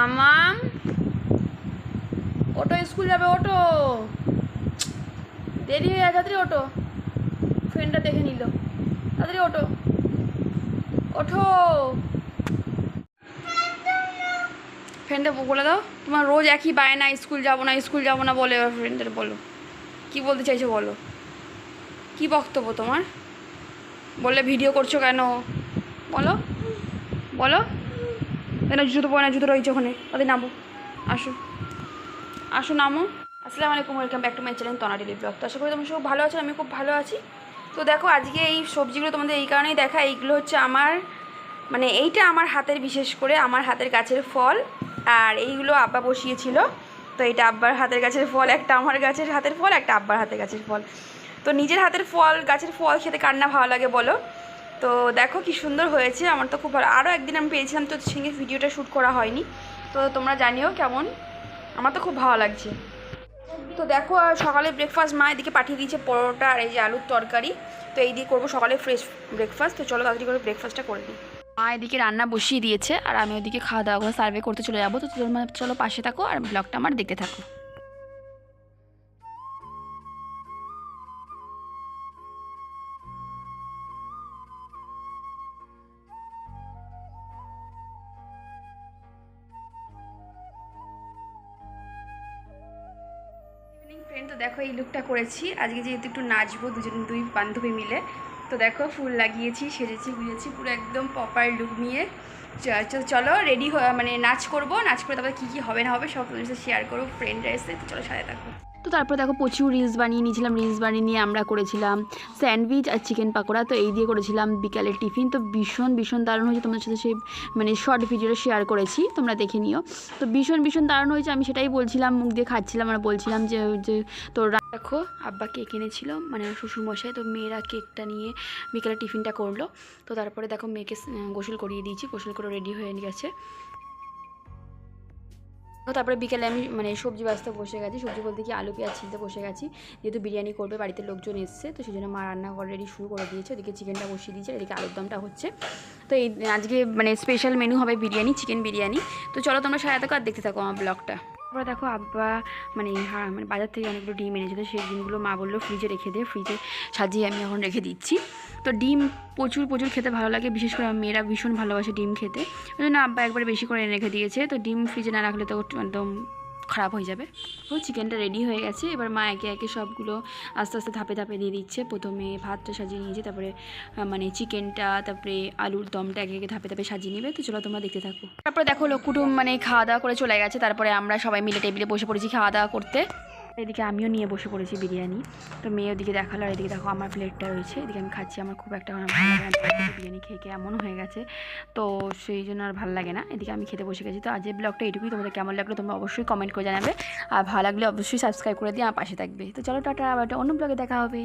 মামাম ওটো, school যাবে, ওটো। দেরি হয়ে যায় তাড়াতাড়ি ওটো। ফ্রেন্ডটা দেখে নিল। তাড়াতাড়ি ওটো। ওঠো। ফ্রেন্ডে বলে দাও। তোমার রোজ একই বায়না স্কুল যাব না, স্কুল যাব না বলে, এবার ফ্রেন্ডের বলো। কি বলতে চাইছো বলো। কি বক্তব্য তোমার? বললে ভিডিও করছ কেন? বলো। বলো। কেন জুতো পরে না, জুতো রয়েছে ওখানে। তাদের নামো। আসো। আসো, নামো। আসসালামু আলাইকুম welcome back to my channel Tona daily blog তো আশা করি তোমরা সব ভালো আছো আমি খুব ভালো আছি। তো দেখো, আজকে এই সবজিগুলো তোমাদের এই কারণেই দেখা, এইগুলো হচ্ছে আমার মানে এইটা আমার হাতের, বিশেষ করে আমার হাতের গাছের ফল, আর এইগুলো আব্বা বসিয়েছিল। তো এটা আব্বার হাতের গাছের ফল, একটা আমার গাছের হাতের ফল, একটা আব্বার হাতের গাছের ফল। তো নিজের হাতের ফল, গাছের ফল খেতে কার না ভালো লাগে বলো? তো দেখো কি সুন্দর হয়েছে। আমার তো খুব ভালো আরও একদিন আমি পেয়েছিলাম তো সঙ্গে ভিডিওটা শ্যুট করা হয়নি। তো তোমরা জানিও কেমন? আমার তো খুব ভালো লাগছে। তো দেখো সকালে ব্রেকফাস্ট মা এদিকে পাঠিয়ে দিয়েছে পরোটা আর এই যে আলুর তরকারি। তো এই দিয়ে করব সকালে ফ্রেশ ব্রেকফাস্ট তো চলো তাড়াতাড়ি করে ব্রেকফাস্টটা করে দিই মা এদিকে রান্না বসিয়ে দিয়েছে আর আমি ওদিকে খাওয়া দাওয়া করে সার্ভে করতে চলে যাব। তো তোমরা চলো পাশে থাকো আর ব্লগটা আমার দেখতে থাকো। তো দেখো এই লুকটা করেছি। আজকে যেহেতু একটু নাচবো, দুজন দুই বান্ধবী মিলে। তো দেখো ফুল লাগিয়েছি, সেজেছি, গুজেছি, পুরো একদম প্রপার লুক নিয়ে। চলো রেডি মানে নাচ করব। নাচ করে তারপরে কী কী হবে না হবে সব তোমাদের সাথে শেয়ার করব। ফ্রেন্ডরা এসে চলো সাথে থাকো। তো তারপর দেখো প্রচুর রিলস বানিয়ে নিয়েছিলাম রিলস বানিয়ে নিয়ে আমরা করেছিলাম স্যান্ডউইচ আর চিকেন পাকোড়া, তো এই দিয়ে করেছিলাম বিকালের টিফিন তো ভীষণ ভীষণ দারুণ হয়েছে। তোমাদের সাথে সেই মানে শর্ট ভিডিওটা শেয়ার করেছি, তোমরা দেখে নিও। তো ভীষণ ভীষণ দারুণ হয়েছে। আমি সেটাই বলছিলাম, মুখ দিয়ে খাচ্ছিলাম আর বলছিলাম যে যে তো রা- দেখো, আব্বা কেক এনেছিল মানে শ্বশুরমশাই, তো মেয়েরা কেকটা নিয়ে বিকেলে টিফিনটা করল। তো তারপরে দেখো মেয়েকে গোসল করিয়ে দিয়েছি, গোসল করে রেডি হয়ে গেছে। তারপরে বিকেলে আমি মানে সবজি বাঁচতে বসে গেছি। সবজি বলতে কি, আলু, পেঁয়াজ ছিলতে বসে গেছি। যেহেতু বিরিয়ানি করবে, বাড়িতে লোকজন এসছে, তো সেই জন্য মা রান্না অলরেডি শুরু করে দিয়েছে। ওদিকে চিকেনটা বসিয়ে দিয়েছে, এদিকে আলুর দমটা হচ্ছে। তো এই, আজকে মানে স্পেশাল মেনু হবে বিরিয়ানি চিকেন বিরিয়ানি। তো চলো তোমরা সারা থাকো আর দেখতে থাকো আমার ব্লগটা তারপরে দেখো আব্বা মানে হ্যাঁ মানে বাজার থেকে অনেকগুলো ডিম এনেছিল সেই ডিমগুলো মা বলল ফ্রিজে রেখে দে ফ্রিজে সাজিয়ে আমি এখন রেখে দিচ্ছি। তো ডিম প্রচুর প্রচুর খেতে ভালো লাগে, বিশেষ করে আমার মেয়েরা ভীষণ ভালোবাসে ডিম খেতে। ওই জন্য আব্বা একবার বেশি করে এনে রেখে দিয়েছে। তো ডিম ফ্রিজে না রাখলে তো একদম খারাপ হয়ে যাবে। তো চিকেনটা রেডি হয়ে গেছে। এবার মা একে একে সবগুলো আস্তে আস্তে ধাপে ধাপে দিয়ে দিচ্ছে। প্রথমে ভাতটা সাজিয়ে নিয়েছে, তারপরে মানে চিকেনটা তারপরে আলুর দমটা একে একে ধাপে ধাপে সাজিয়ে নেবে। তো চলো তোমরা দেখতে থাকো। তারপরে দেখো লোক কুটুম মানে খাওয়া দাওয়া করে চলে গেছে। তারপরে আমরা সবাই মিলে টেবিলে বসে পড়েছি খাওয়া দাওয়া করতে। এদিকে আমিও নিয়ে বসে পড়েছি বিরিয়ানি। তো মেয়ে ওদিকে দেখাল আর এদিকে দেখো আমার প্লেটটা রয়েছে। এদিকে আমি খাচ্ছি, আমার খুব একটা ভালো লাগে না। বিরিয়ানি খেয়ে খেয়ে এমনও হয়ে গেছে। তো সেই জন্য আর ভালো লাগে না। এদিকে আমি খেতে বসে গেছি। তো আজকের ব্লগটা এটুকুই তোমাদের কেমন লাগল তোমরা অবশ্যই কমেন্ট করে জানাবে। আর ভালো লাগলে অবশ্যই সাবস্ক্রাইব করে দিয়ে আমার পাশে থাকবে। তো চলো টাটা, আবার অন্য ব্লগে দেখা হবে।